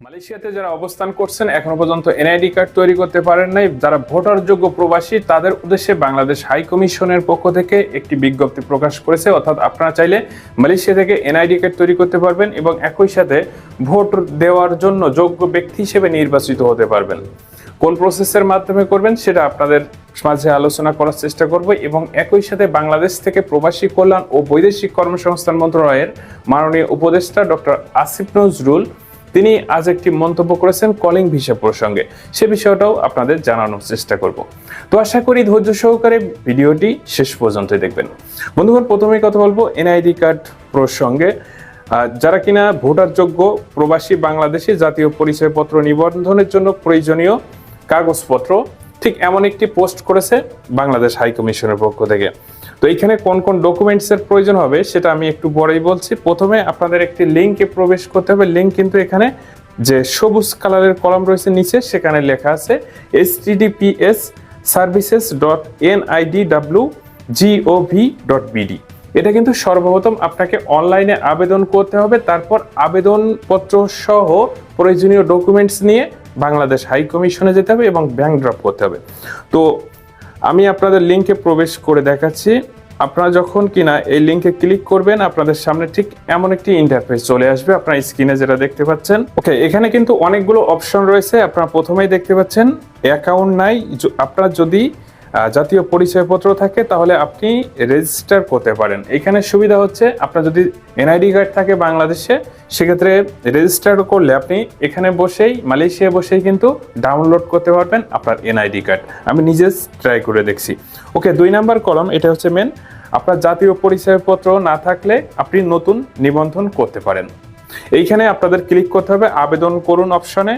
মালয়েশিয়াতে যারা অবস্থান করছেন, এখনও পর্যন্ত এনআইডি কার্ড তৈরি করতে পারেন নাই। যারা ভোটার যোগ্য প্রবাসী, তাদের উদ্দেশ্যে বাংলাদেশ হাই কমিশনের পক্ষ থেকে একটি বিজ্ঞপ্তি প্রকাশ করেছে। অর্থাৎ আপনারা চাইলে মালয়েশিয়া থেকে এনআইডি কার্ড তৈরি করতে পারবেন এবং একই সাথে ভোট দেওয়ার জন্য যোগ্য ব্যক্তি হিসেবে নির্বাচিত হতে পারবেন। কোন প্রসেসের মাধ্যমে করবেন, সেটা আপনাদের মাঝে আলোচনা করার চেষ্টা করব এবং একই সাথে বাংলাদেশ থেকে প্রবাসী কল্যাণ ও বৈদেশিক কর্মসংস্থান মন্ত্রণালয়ের মাননীয় উপদেষ্টা ডক্টর আসিফ নজরুল তিনি আজ একটি মন্তব্য করেছেন কলিং ভিসা প্রসঙ্গে। সে বিষয়টাও আপনাদের জানানোর চেষ্টা করব। তো আশা করি ধৈর্য সহকারে ভিডিওটি শেষ পর্যন্ত দেখবেন। বন্ধুগণ, প্রথমেই কথা বলব এনআইডি কার্ড প্রসঙ্গে। যারা কিনা ভোটার যোগ্য প্রবাসী বাংলাদেশি জাতীয় পরিচয়পত্র নিবন্ধনের জন্য প্রয়োজনীয় কাগজপত্র, ঠিক এমন একটি পোস্ট করেছে বাংলাদেশ হাই কমিশনের পক্ষ থেকে। তো এখানে কোন কোন ডকুমেন্টস এর প্রয়োজন হবে সেটা আমি একটু পরেই বলছি। প্রথমে আপনাদের একটি লিঙ্কে প্রবেশ করতে হবে। লিঙ্ক কিন্তু এখানে যে সবুজ কালারের কলাম রয়েছে নিচে, সেখানে লেখা আছে HTTPS services dot NIDW gov dot BD এটা কিন্তু সর্বপ্রথম আপনাকে অনলাইনে আবেদন করতে হবে। তারপর আবেদনপত্র সহ প্রয়োজনীয় ডকুমেন্টস নিয়ে বাংলাদেশ হাই কমিশনে যেতে হবে এবং ব্যাংক ড্রপ করতে হবে। তো আমি আপনাদের লিঙ্কে প্রবেশ করে দেখাচ্ছি। আপনারা যখন কিনা এই লিঙ্কে ক্লিক করবেন, আপনাদের সামনে ঠিক এমন একটি ইন্টারফেস চলে আসবে। আপনার স্ক্রিনে যেটা দেখতে পাচ্ছেন। ওকে এখানে কিন্তু অনেকগুলো অপশন রয়েছে। আপনারা প্রথমেই দেখতে পাচ্ছেন অ্যাকাউন্ট নাই। আপনার যদি জাতীয় পরিচয়পত্র থাকে, তাহলে আপনি রেজিস্টার করতে পারেন। এখানে সুবিধা হচ্ছে, আপনার যদি এনআইডি কার্ড থাকে বাংলাদেশে, সেক্ষেত্রে রেজিস্টার করলে আপনি এখানে বসেই মালয়েশিয়া বসেই কিন্তু ডাউনলোড করতে পারবেন আপনার এনআইডি কার্ড আমি নিজে ট্রাই করে দেখছি। ওকে দুই নাম্বার কলম এটা হচ্ছে মেন আপনার জাতীয় পরিচয়পত্র না থাকলে আপনি নতুন নিবন্ধন করতে পারেন। এইখানে আপনাদের ক্লিক করতে হবে, আবেদন করুন অপশনে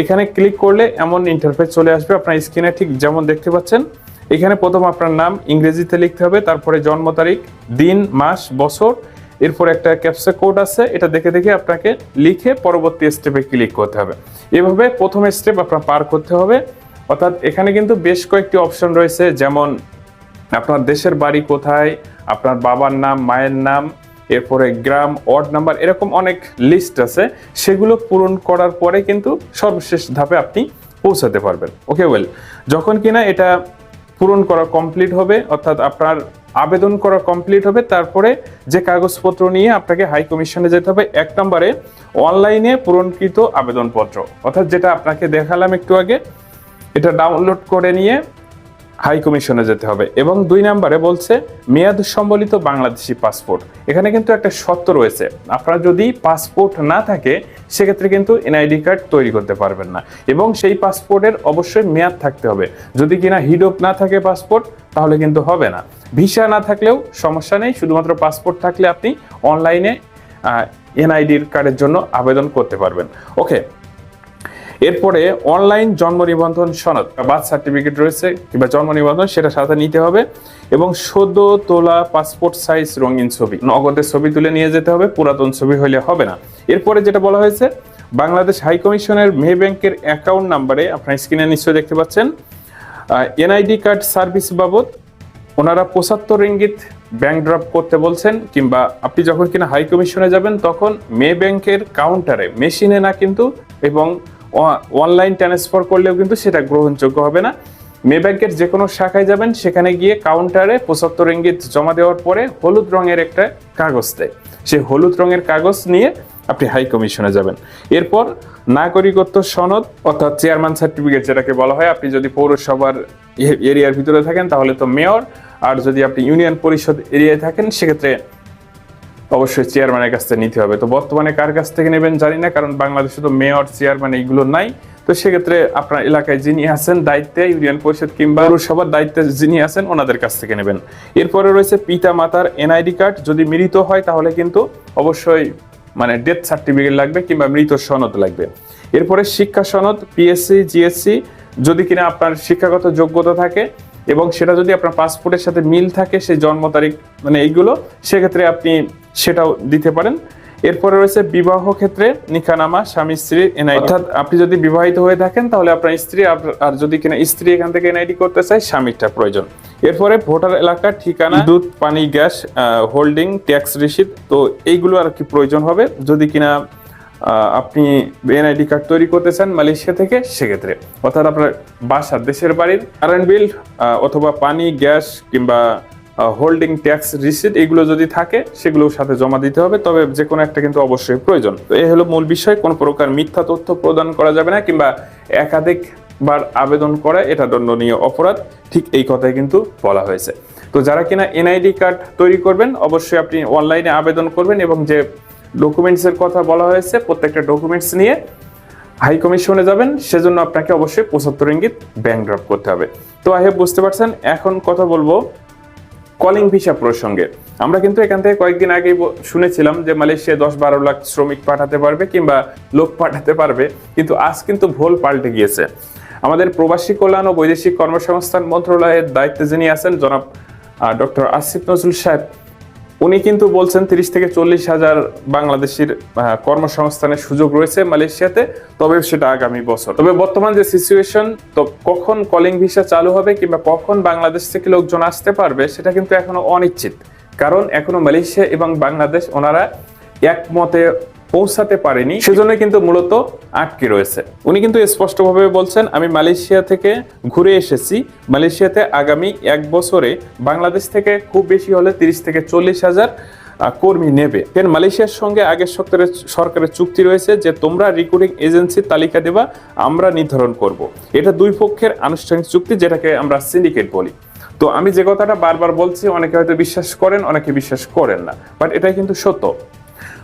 এখানে ক্লিক করলে এমন ইন্টারফেস চলে আসবে, আপনার স্ক্রিনে ঠিক যেমন দেখতে পাচ্ছেন। এখানে প্রথম আপনার নাম ইংরেজিতে লিখতে হবে, তারপরে জন্ম তারিখ, দিন, মাস, বছর, এরপর একটা ক্যাপসা কোড আছে, এটা দেখে দেখে আপনাকে লিখে পরবর্তী স্টেপে ক্লিক করতে হবে। এভাবে প্রথম স্টেপ আপনার পার করতে হবে। অর্থাৎ এখানে কিন্তু বেশ কয়েকটি অপশন রয়েছে, যেমন আপনার দেশের বাড়ি কোথায়, আপনার বাবার নাম, মায়ের নাম, এরপরে গ্রাম, ওয়ার্ড নাম্বার, এরকম অনেক লিস্ট আছে। সেগুলো পূরণ করার পরে কিন্তু সর্বশেষ ধাপে আপনি পৌঁছাতে পারবেন। ওকে ওয়েল যখন কিনা এটা পূরণ করা কমপ্লিট হবে, অর্থাৎ আপনার আবেদন করা কমপ্লিট হবে, তারপরে যে কাগজপত্র নিয়ে আপনাকে হাই কমিশনে যেতে হবে, এক নম্বরে অনলাইনে পূরণকৃত আবেদনপত্র। অর্থাৎ যেটা আপনাকে দেখালাম একটু আগে, এটা ডাউনলোড করে নিয়ে হাই কমিশনে যেতে হবে। এবং দুই নম্বরে বলছে, মেয়াদ সম্বলিত বাংলাদেশি পাসপোর্ট। এখানে কিন্তু একটা শর্ত রয়েছে। আপনার যদি পাসপোর্ট না থাকে, সেক্ষেত্রে কিন্তু এনআইডি কার্ড তৈরি করতে পারবেন না। এবং সেই পাসপোর্টের অবশ্যই মেয়াদ থাকতে হবে। যদি কিনা হিডোপ না থাকে পাসপোর্ট, তাহলে কিন্তু হবে না। ভিসা না থাকলেও সমস্যা নেই। শুধুমাত্র পাসপোর্ট থাকলে আপনি অনলাইনে এনআইডির কার্ডের জন্য আবেদন করতে পারবেন। ওকে এরপরে অনলাইন জন্ম নিবন্ধন সনদ বার্থ সার্টিফিকেট রয়েছে কিংবা জন্ম নিবন্ধন, সেটা সাথে নিতে হবে এবং সদ্য তোলা পাসপোর্ট সাইজ রঙিন ছবি, নগদের ছবি তুলে নিয়ে যেতে হবে, পুরাতন ছবি হলে হবে না। এরপরে যেটা বলা হয়েছে, বাংলাদেশ হাই কমিশনের মে ব্যাংকের অ্যাকাউন্ট নাম্বারে আপনার স্ক্রিনে নিশ্চয়ই দেখতে পাচ্ছেন এনআইডি কার্ড সার্ভিস বাবদ ওনারা পঁচাত্তর রিঙ্গিত ব্যাংক ড্রপ করতে বলছেন কিংবা আপনি যখন কিনা হাই কমিশনে যাবেন, তখন মে ব্যাংকের কাউন্টারে মেশিনে না কিন্তু এবং অনলাইন ট্রান্সফার করলেও কিন্তু সেটা গ্রহণযোগ্য হবে না। মে ব্যাংকের যে কোনো শাখায় যাবেন, সেখানে গিয়ে কাউন্টারে পঁচাত্তর রিঙ্গিত জমা দেওয়ার পরে হলুদ রঙের একটা কাগজ দেয়। সেই হলুদ রঙের কাগজ নিয়ে আপনি হাই কমিশনে যাবেন। এরপর নাগরিকত্ব সনদ, অর্থাৎ চেয়ারম্যান সার্টিফিকেট যেটাকে বলা হয়, আপনি যদি পৌরসভার এরিয়ার ভিতরে থাকেন, তাহলে তো মেয়র আর যদি আপনি ইউনিয়ন পরিষদ এরিয়ায় থাকেন, সেক্ষেত্রে অবশ্যই চেয়ারম্যানের কাছ থেকে নিতে হবে। তো বর্তমানে কার কাছ থেকে নেবেন জানি না, কারণ বাংলাদেশে তো মেয়র চেয়ারম্যান এইগুলো নাই। তো সেক্ষেত্রে আপনার এলাকায় যিনি আছেন, দায়িত্বে ইউনিয়ন পরিষদ কিংবা পৌরসভার দায়িত্বে যিনি আছেন, ওনাদের কাছ থেকে নেবেন। এরপরে রয়েছে পিতা মাতার এনআইডি কার্ড যদি মৃত হয় তাহলে কিন্তু অবশ্যই মানে ডেথ সার্টিফিকেট লাগবে কিংবা মৃত সনদ লাগবে। এরপরে শিক্ষা সনদ পিএসসি জিএসসি যদি কিনা আপনার শিক্ষাগত যোগ্যতা থাকে এবং সেটা যদি আপনার পাসপোর্টের সাথে মিল থাকে সেই জন্ম তারিখ মানে এইগুলো সেক্ষেত্রে আপনি সেটাও দিতে পারেন। এরপরে রয়েছে বিবাহ ক্ষেত্রে নিকানামা স্বামী স্ত্রীর এনআইডি। অর্থাৎ আপনি যদি বিবাহিত হয়ে থাকেন তাহলে আপনার স্ত্রী আর যদি কিনা স্ত্রী এখান থেকে এনআইডি করতে চায় স্বামীরটা প্রয়োজন। এরপরে ভোটার এলাকার ঠিকানা দুধ পানি গ্যাস হোল্ডিং ট্যাক্স রিসিট তো এইগুলো আর কি প্রয়োজন হবে। যদি কিনা আপনি এনআইডি কার্ড তৈরি করতে চান মালয়েশিয়া থেকে, সেক্ষেত্রে। অর্থাৎ আপনার বাসার দেশের বাড়ির কারেন্ট বিল অথবা পানি, গ্যাস কিংবা হোল্ডিং ট্যাক্স রিসিট এগুলো যদি থাকে সেগুলো সাথে জমা দিতে হবে। তবে যে কোনো একটা কিন্তু অবশ্যই প্রয়োজন। তো এই হলো মূল বিষয়, কোনো প্রকার মিথ্যা তথ্য প্রদান করা যাবে না কিংবা একাধিক বার আবেদন করা এটা দণ্ডনীয় অপরাধ। ঠিক এই কথাই কিন্তু বলা হয়েছে। তো যারা কিনা এনআইডি কার্ড তৈরি করবেন, অবশ্যই আপনি অনলাইনে আবেদন করবেন এবং যে ডকুমেন্টসের কথা বলা হয়েছে, প্রত্যেকটা ডকুমেন্টস নিয়ে হাই কমিশনে যাবেন, সেজন্য আপনাকে অবশ্যই পঁচাত্তর ইঙ্গিত ব্যাংক ড্রপ করতে হবে। তো আই হোপ বুঝতে পারছেন, এখন কথা বলব কলিং ভিসা প্রসঙ্গে। আমরা কিন্তু এখান থেকে কয়েকদিন আগেই ব- শুনেছিলাম যে মালয়েশিয়া দশ বারো লাখ শ্রমিক পাঠাতে পারবে কিংবা লোক পাঠাতে পারবে, কিন্তু আজ কিন্তু ভুল পাল্টে গিয়েছে। আমাদের প্রবাসী কল্যাণ ও বৈদেশিক কর্মসংস্থান মন্ত্রণালয়ের দায়িত্বে যিনি আছেন জনাব ডক্টর আসিফ নজরুল সাহেব উনি কিন্তু বলছেন তিরিশ থেকে চল্লিশ হাজার বাংলাদেশের কর্মসংস্থানের সুযোগ রয়েছে মালয়েশিয়াতে, তবে সেটা আগামী বছর। তবে বর্তমান যে সিচুয়েশন তো কখন কলিং ভিসা চালু হবে কিংবা কখন বাংলাদেশ থেকে লোকজন আসতে পারবে, সেটা কিন্তু এখনও অনিশ্চিত। কারণ এখনও মালয়েশিয়া এবং বাংলাদেশ, ওনারা একমতে পৌঁছাতে পারেনি। সেজন্য কিন্তু মূলত আটকে রয়েছে। উনি কিন্তু স্পষ্টভাবে বলছেন, আমি মালয়েশিয়া থেকে ঘুরে এসেছি। মালয়েশিয়াতে আগামী এক বছরে বাংলাদেশ থেকে খুব বেশি হলে তিরিশ থেকে চল্লিশ হাজার কর্মী নেবে। কেন মালয়েশিয়ার সঙ্গে আগের সরকারের সরকারের চুক্তি রয়েছে যে তোমরা রিক্রুটিং এজেন্সির তালিকা দেবা, আমরা নির্ধারণ করব। এটা দুই পক্ষের আনুষ্ঠানিক চুক্তি যেটাকে আমরা সিন্ডিকেট বলি। তো আমি যে কথাটা বারবার বলছি, অনেকে হয়তো বিশ্বাস করেন, অনেকে বিশ্বাস করেন না। বাট এটাই কিন্তু সত্য।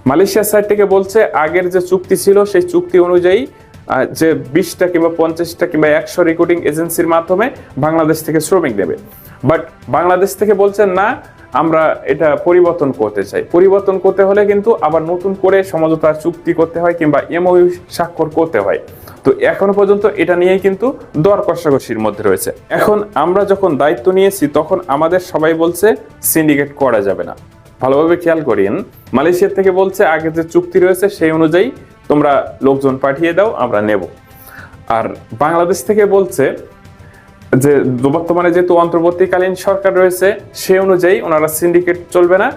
মালয়েশিয়ার সাইড থেকে বলছে আগের যে চুক্তি ছিল, সেই চুক্তি অনুযায়ী যে বিশটা কিংবা পঞ্চাশটা কিংবা একশো রেকর্ডিং এজেন্সির মাধ্যমে বাংলাদেশ থেকে শ্রমিক নেবে। বাট বাংলাদেশ থেকে বলছেন না, আমরা এটা পরিবর্তন করতে চাই। পরিবর্তন করতে হলে কিন্তু আবার নতুন করে সমঝোতা চুক্তি করতে হয় কিংবা এমওইউ স্বাক্ষর করতে হয়। তো এখনও পর্যন্ত এটা নিয়েই কিন্তু দর কষাকষির মধ্যে রয়েছে। এখন আমরা যখন দায়িত্ব নিয়েছি, তখন আমাদের সবাই বলছে সিন্ডিকেট করা যাবে না। ভালোভাবে খেয়াল করিন। মালয়েশিয়া থেকে বলছে, আগে যে চুক্তি রয়েছে সেই অনুযায়ী তোমরা লোকজন পাঠিয়ে দাও, আমরা নেব। আর বাংলাদেশ থেকে বলছে যে, বর্তমানে যেহেতু অন্তর্বর্তীকালীন সরকার রয়েছে, সে অনুযায়ী ওনারা সিন্ডিকেট চলবে না।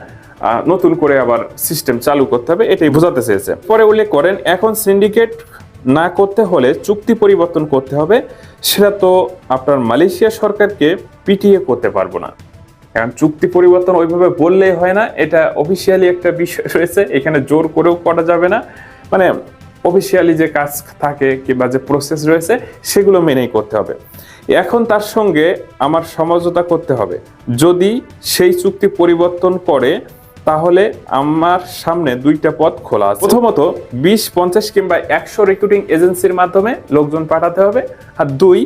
নতুন করে আবার সিস্টেম চালু করতে হবে, এটাই বোঝাতে চেয়েছে। পরে উল্লেখ করেন, এখন সিন্ডিকেট না করতে হলে চুক্তি পরিবর্তন করতে হবে, সেটা তো আপনার মালয়েশিয়া সরকারকে পিটিয়ে করতে পারব না। এখন চুক্তি পরিবর্তন ওইভাবে বললেই হয় না। এটা অফিসিয়ালি একটা বিষয় রয়েছে। এখানে জোর করেও করা যাবে না। মানে অফিসিয়ালি যে কাজ থাকে কিংবা যে প্রসেস রয়েছে, সেগুলো মেনেই করতে হবে। এখন তার সঙ্গে আমার সমঝোতা করতে হবে। যদি সেই চুক্তি পরিবর্তন করে, তাহলে আমার সামনে দুইটা পথ খোলা আছে। প্রথমত, বিশ, পঞ্চাশ কিংবা একশো রিক্রুটিং এজেন্সির মাধ্যমে লোকজন পাঠাতে হবে। আর দুই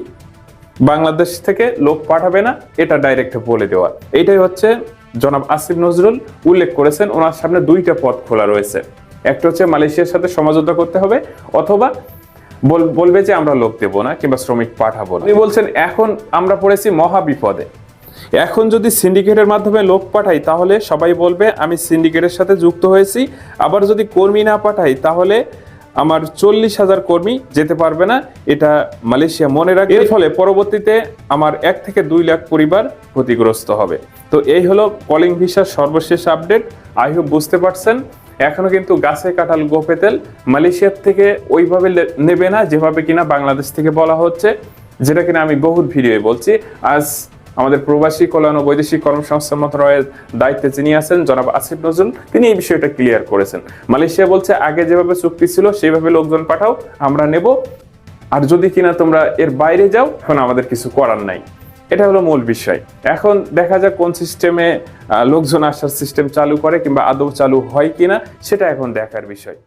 বাংলাদেশ থেকে লোক পাঠাবে না, এটা ডাইরেক্ট বলে দেওয়া। এটাই হচ্ছে জনাব আসিফ নজরুল উল্লেখ করেছেন, ওনার সামনে দুইটা পথ খোলা রয়েছে। একটা হচ্ছে মালয়েশিয়ার সাথে সমঝোতা করতে হবে, অথবা বল- বলবে যে আমরা লোক দেবো না কিংবা শ্রমিক পাঠাবো না। উনি বলছেন, এখন আমরা পড়েছি মহা বিপদে এখন যদি সিন্ডিকেটের মাধ্যমে লোক পাঠাই, তাহলে সবাই বলবে, আমি সিন্ডিকেটের সাথে যুক্ত হয়েছি। আবার যদি কর্মী না পাঠাই, তাহলে আমার চল্লিশ হাজার কর্মী যেতে পারবে না, এটা মালয়েশিয়া মনে রাখবে। এর ফলে পরবর্তীতে আমার এক থেকে দুই লাখ পরিবার ক্ষতিগ্রস্ত হবে। তো এই হলো কলিং ভিসার সর্বশেষ আপডেট। আই হোপ বুঝতে পারছেন। এখনও কিন্তু গাছে কাঁঠাল গোপে তেল মালয়েশিয়ার থেকে ওইভাবে নেবে না, যেভাবে কিনা বাংলাদেশ থেকে বলা হচ্ছে, যেটা কিনা আমি বহুত ভিডিওয়ে বলছি। আজ আমাদের প্রবাসী কল্যাণ ও বৈদেশিক কর্মসংস্থান মন্ত্রণালয়ের দায়িত্বে যিনি আছেন, জনাব আসিফ নজরুল, তিনি এই বিষয়টা ক্লিয়ার করেছেন। মালয়েশিয়া বলছে, আগে যেভাবে চুক্তি ছিল, সেইভাবে লোকজন পাঠাও, আমরা নেব। আর যদি কিনা তোমরা এর বাইরে যাও, এখন আমাদের কিছু করার নাই। এটা হলো মূল বিষয়। এখন দেখা যাক কোন সিস্টেমে লোকজন আসার সিস্টেম চালু করে কিংবা আদৌ চালু হয় কিনা, সেটা এখন দেখার বিষয়।